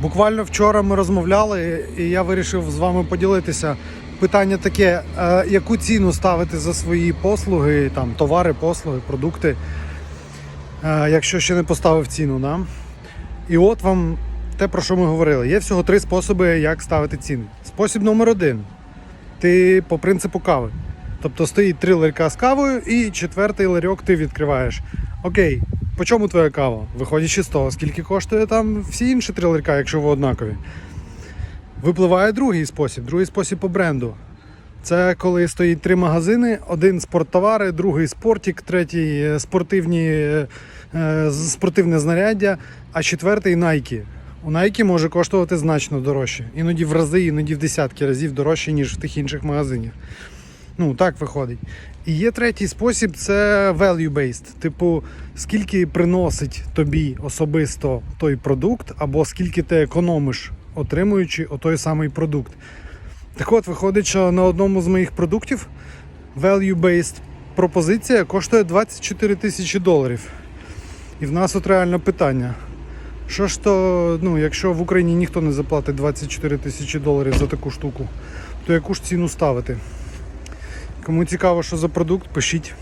Буквально вчора ми розмовляли, і я вирішив з вами поділитися. Питання таке: е, яку ціну ставити за свої послуги, там товари, послуги, продукти, е, якщо ще не поставив ціну. Да? І от вам те, про що ми говорили. Є всього три способи, як ставити ціни. Спосіб номер один. Ти по принципу кави. Тобто стоїть три ларька з кавою, і четвертий ларьок ти відкриваєш. Окей, по чому твоя кава? Виходячи з того, скільки коштує там всі інші три ларька, якщо ви однакові. Випливає другий спосіб, другий спосіб по бренду. Це коли стоїть три магазини: один спорттовари, другий спортік, третій е, спортивні, е, е, спортивне знаряддя, а четвертий Nike. У Nike може коштувати значно дорожче. Іноді в рази, іноді в десятки разів дорожче, ніж в тих інших магазинах. Ну, так виходить. І є третій спосіб це value-based. Типу, скільки приносить тобі особисто той продукт, або скільки ти економиш, отримуючи отой самий продукт. Так от, виходить, що на одному з моїх продуктів value-based пропозиція коштує 24 тисячі доларів. І в нас от реально питання. Що ж то, ну, якщо в Україні ніхто не заплатить 24 тисячі доларів за таку штуку, то яку ж ціну ставити? Кому цікаво, що за продукт, пишіть.